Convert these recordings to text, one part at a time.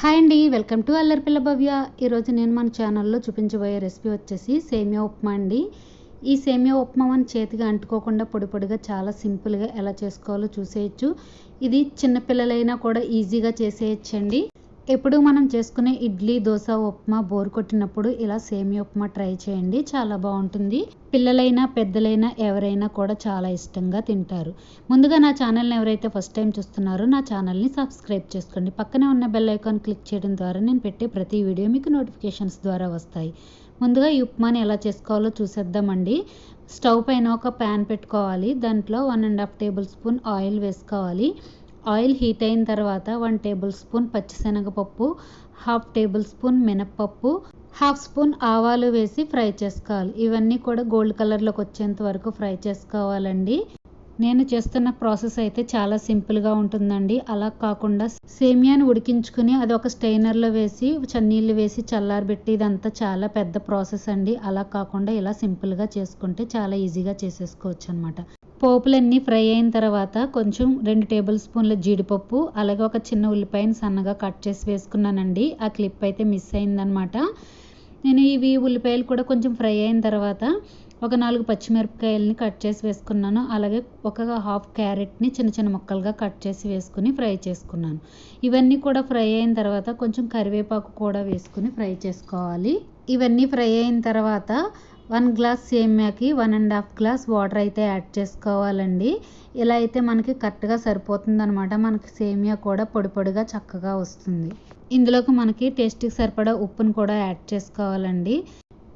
Hi అండి welcome to అల్లరిపిల్ల భవ్య. ఈరోజు నేను మన ఛానల్లో చూపించబోయే రెసిపీ వచ్చేసి సేమియా ఉప్మా అండి. ఈ సేమియా ఉప్మా మన చేతిగా అంటుకోకుండా పొడి పొడిగా చాలా సింపుల్గా ఎలా చేసుకోవాలో చూసేయచ్చు. ఇది చిన్నపిల్లలైనా కూడా ఈజీగా చేసేయచ్చండి. ఎప్పుడు మనం చేసుకునే ఇడ్లీ దోశ ఉప్మా బోర్ కొట్టినప్పుడు ఇలా సేమియా ఉప్మా ట్రై చేయండి. చాలా బాగుంటుంది. పిల్లలైనా పెద్దలైనా ఎవరైనా కూడా చాలా ఇష్టంగా తింటారు. ముందుగా నా ఛానల్ని ఎవరైతే ఫస్ట్ టైం చూస్తున్నారో నా ఛానల్ని సబ్స్క్రైబ్ చేసుకోండి. పక్కనే ఉన్న బెల్ ఐకాన్ క్లిక్ చేయడం ద్వారా నేను పెట్టే ప్రతి వీడియో మీకు నోటిఫికేషన్స్ ద్వారా వస్తాయి. ముందుగా ఈ ఉప్మాని ఎలా చేసుకోవాలో చూసేద్దామండి. స్టవ్ పైన ఒక ప్యాన్ పెట్టుకోవాలి. దాంట్లో one and half tablespoon oil వేసుకోవాలి. ఆయిల్ హీట్ అయిన తర్వాత వన్ టేబుల్ స్పూన్ పచ్చిశనగపప్పు హాఫ్ టేబుల్ స్పూన్ మినప్పప్పు హాఫ్ స్పూన్ ఆవాలు వేసి ఫ్రై చేసుకోవాలి. ఇవన్నీ కూడా గోల్డ్ కలర్లోకి వచ్చేంత వరకు ఫ్రై చేసుకోవాలండి. నేను చేస్తున్న ప్రాసెస్ అయితే చాలా సింపుల్గా ఉంటుందండి. అలా కాకుండా సేమియాని ఉడికించుకుని అది ఒక స్టైనర్లో వేసి చన్నీళ్ళు వేసి చల్లారబెట్టి ఇదంతా చాలా పెద్ద ప్రాసెస్ అండి. అలా కాకుండా ఇలా సింపుల్గా చేసుకుంటే చాలా ఈజీగా చేసేసుకోవచ్చు అనమాట పోపులన్నీ ఫ్రై అయిన తర్వాత కొంచెం రెండు టేబుల్ స్పూన్ల జీడిపప్పు అలాగే ఒక చిన్న ఉల్లిపాయని సన్నగా కట్ చేసి వేసుకున్నానండి. ఆ క్లిప్ అయితే మిస్ అయిందనమాట నేను ఇవి ఉల్లిపాయలు కూడా కొంచెం ఫ్రై అయిన తర్వాత ఒక నాలుగు పచ్చిమిరపకాయలని కట్ చేసి వేసుకున్నాను. అలాగే ఒక హాఫ్ క్యారెట్ని చిన్న చిన్న ముక్కలుగా కట్ చేసి వేసుకుని ఫ్రై చేసుకున్నాను. ఇవన్నీ కూడా ఫ్రై అయిన తర్వాత కొంచెం కరివేపాకు కూడా వేసుకుని ఫ్రై చేసుకోవాలి. ఇవన్నీ ఫ్రై అయిన తర్వాత one glass సేమియాకి one and half glass water అయితే యాడ్ చేసుకోవాలండి. ఇలా అయితే మనకి కరెక్ట్గా సరిపోతుందనమాట మనకి సేమియా కూడా పొడి పొడిగా చక్కగా వస్తుంది. ఇందులోకి మనకి టేస్ట్కి సరిపడా ఉప్పును కూడా యాడ్ చేసుకోవాలండి.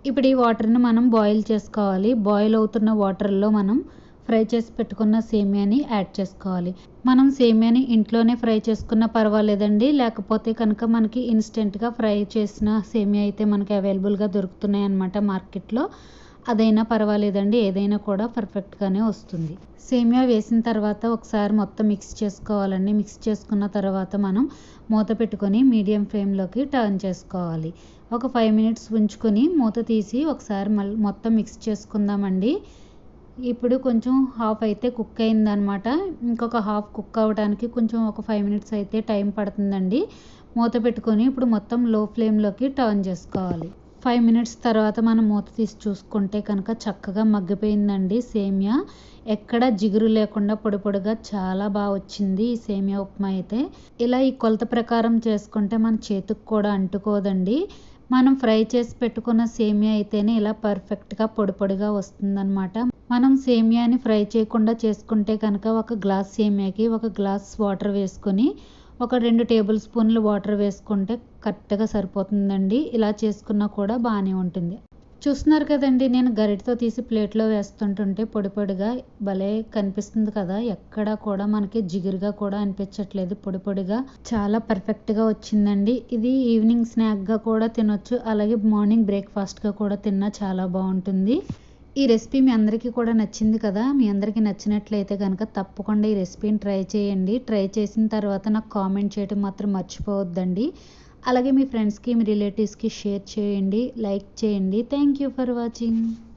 ఇప్పుడు ఈ వాటర్ని మనం బాయిల్ చేసుకోవాలి. బాయిల్ అవుతున్న వాటర్లో మనం ఫ్రై చేసి పెట్టుకున్న సేమియాని యాడ్ చేసుకోవాలి. మనం సేమియాని ఇంట్లోనే ఫ్రై చేసుకున్న పర్వాలేదండి. లేకపోతే కనుక మనకి ఇన్స్టెంట్గా ఫ్రై చేసిన సేమియా అయితే మనకి అవైలబుల్గా దొరుకుతున్నాయి అన్నమాట మార్కెట్లో. అదైనా పర్వాలేదండి. ఏదైనా కూడా పర్ఫెక్ట్గానే వస్తుంది. సేమియా వేసిన తర్వాత ఒకసారి మొత్తం మిక్స్ చేసుకోవాలండి. మిక్స్ చేసుకున్న తర్వాత మనం మూత పెట్టుకొని మీడియం ఫ్లేమ్లోకి టర్న్ చేసుకోవాలి. ఒక ఫైవ్ మినిట్స్ ఉంచుకొని మూత తీసి ఒకసారి మళ్ళీ మొత్తం మిక్స్ చేసుకుందామండి. ఇప్పుడు కొంచెం హాఫ్ అయితే కుక్ అయిందనమాట ఇంకొక హాఫ్ కుక్ అవ్వడానికి కొంచెం ఒక ఫైవ్ మినిట్స్ అయితే టైం పడుతుందండి. మూత పెట్టుకొని ఇప్పుడు మొత్తం లో ఫ్లేమ్లోకి టర్న్ చేసుకోవాలి. ఫైవ్ మినిట్స్ తర్వాత మనం మూత తీసి చూసుకుంటే కనుక చక్కగా మగ్గిపోయిందండి సేమియా. ఎక్కడ జిగురు లేకుండా పొడి పొడిగా చాలా బాగా వచ్చింది ఈ సేమియా ఉప్మా అయితే. ఇలా ఈ కొలత ప్రకారం చేసుకుంటే మన చేతికి కూడా అంటుకోదండి. మనం ఫ్రై చేసి పెట్టుకున్న సేమియా అయితేనే ఇలా పర్ఫెక్ట్గా పొడి పొడిగా వస్తుందన్నమాట. మనం సేమియాని ఫ్రై చేయకుండా చేసుకుంటే కనుక ఒక గ్లాస్ సేమియాకి ఒక గ్లాస్ వాటర్ వేసుకొని ఒక రెండు టేబుల్ స్పూన్లు వాటర్ వేసుకుంటే కరెక్ట్గా సరిపోతుందండి. ఇలా చేసుకున్నా కూడా బాగానే ఉంటుంది. చూస్తున్నారు కదండి నేను గరిటతో తీసి ప్లేట్లో వేస్తుంటుంటే పొడి పొడిగా భలే కనిపిస్తుంది కదా. ఎక్కడా కూడా మనకి జిగురుగా కూడా అనిపించట్లేదు. పొడి పొడిగా చాలా పర్ఫెక్ట్గా వచ్చిందండి. ఇది ఈవినింగ్ స్నాక్గా కూడా తినొచ్చు. అలాగే మార్నింగ్ బ్రేక్ఫాస్ట్గా కూడా తిన్నా చాలా బాగుంటుంది. ఈ రెసిపీ మీ అందరికీ కూడా నచ్చింది కదా? మీ అందరికీ నచ్చినట్లయితే కనుక తప్పకుండా ఈ రెసిపీని ట్రై చేయండి. ట్రై చేసిన తర్వాత నాకు కామెంట్ చేయడం మాత్రం మర్చిపోవద్దండి. అలాగే మీ ఫ్రెండ్స్కి మీ రిలేటివ్స్కి షేర్ చేయండి. లైక్ చేయండి. Thank you for watching.